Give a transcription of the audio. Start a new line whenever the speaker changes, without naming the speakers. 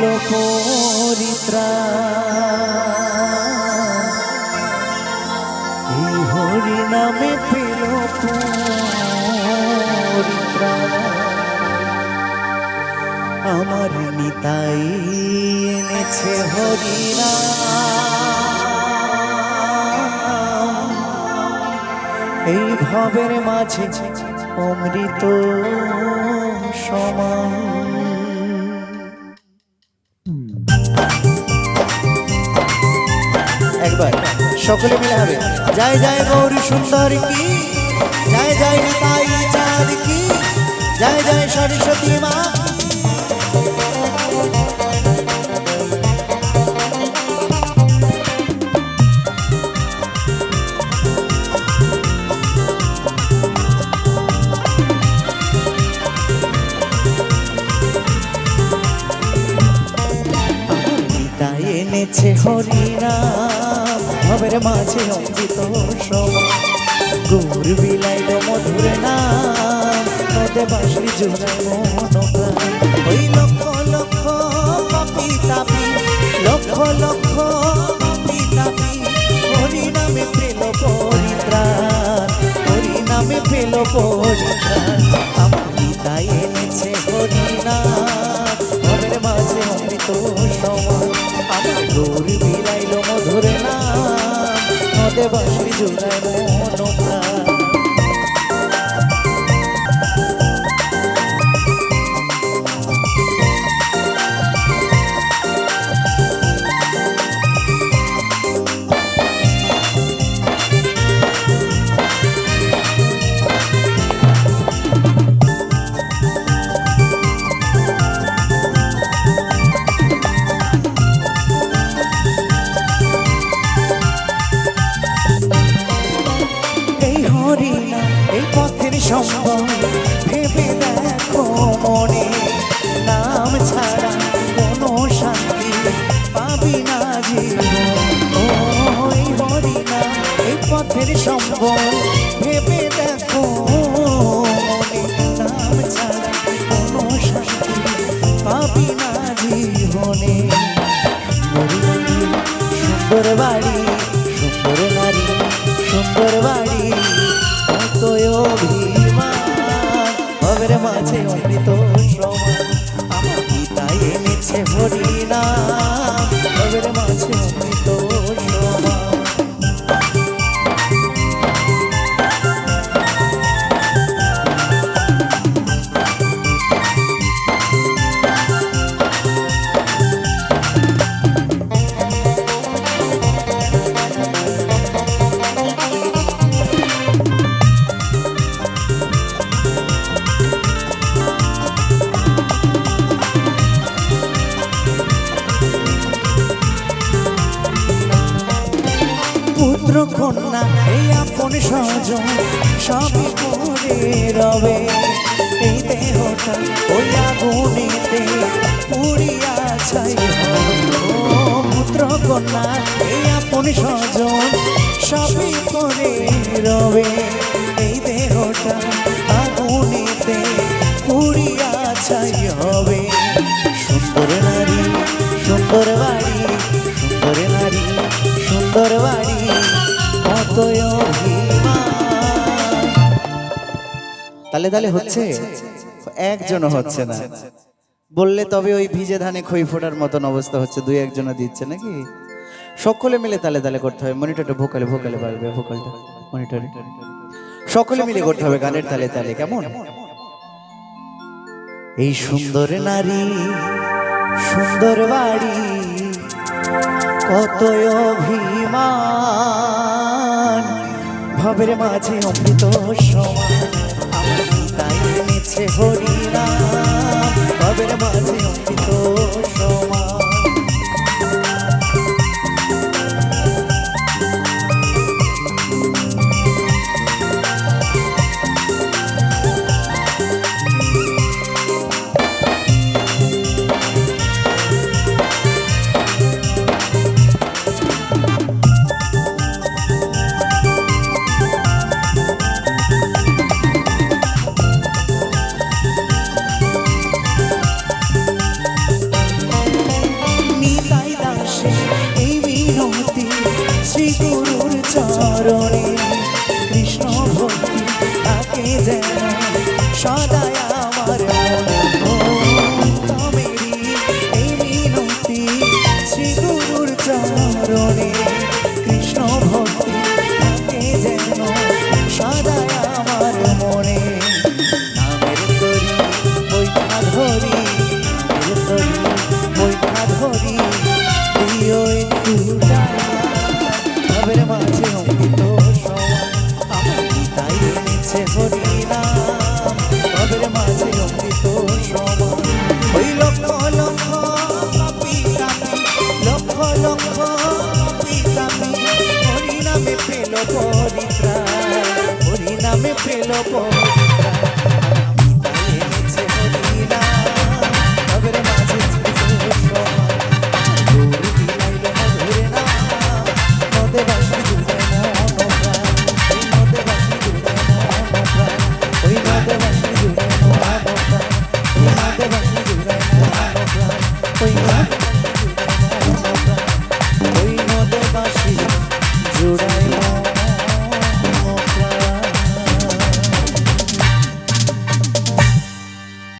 পেল পরিত্রাণ এই হরি নামে পেল পরিত্রাণ আমার নিতাই এনেছে হরিনা এই ভবের মাঝে অমৃত সমান। একবার। সকলে মিলে হবে। জয় জয় গৌরী সুন্দর কি? জয় জয় নিতাই চাঁদ কি? জয় জয় সরস্বতী মা এনেছে হরিনাম। ভবের মাঝে সময় গৌর বিলাইল মধুর নাম, নদে বাসরি জোড়ায় ওই লক্ষ লক্ষ পাপি তাপি, লক্ষ লক্ষ পাপি তাপি, হরিনামে পেল পরিত্রাণ, হরিনামে পেল পরিত্রাণ। আমার তাই এনেছে হরিনাম ভবের মাঝে অমৃত আমার গৌর বিলাইল মধুর নাম নদে বাসরি জোড়ায় মন প্রাণ সম্ভব ভেবে দেখো নাম নারী, সুন্দর বাড়ি কতই অভিমান। ভবের মাঝে অমৃত সমান আমার পিতাই এনেছে হরিনা পুত্র কন্যা এই আপন স্বজন সবই করে রবে। এই দেহটা ওই আগুনেতে পুড়িয়া ছাই পুত্র কন্যা এই আপন স্বজন সবই করে রবে। তালে তালে হচ্ছে, একজনও হচ্ছে না। বললে তবে ওই ভিজে ধানে খই ফোটার মতন অবস্থা হচ্ছে, দুই একজনও দিচ্ছে নাকি? সকলে মিলে তালে তালে করতে হবে মনিটরটা ভোকালে ভোকালে বাড়বে ভোকালটা, মনিটরে। সকলে মিলে করতে হবে গানের তালে তালে, কেমন? এই সুন্দর নারী, সুন্দর বাড়ি কত অভিমান। ভবের মাঝে অমৃত সমান আমার তাই এনেছে হরিনা anything পরিত্রাণ হরি নামে পেল পরিত্রাণ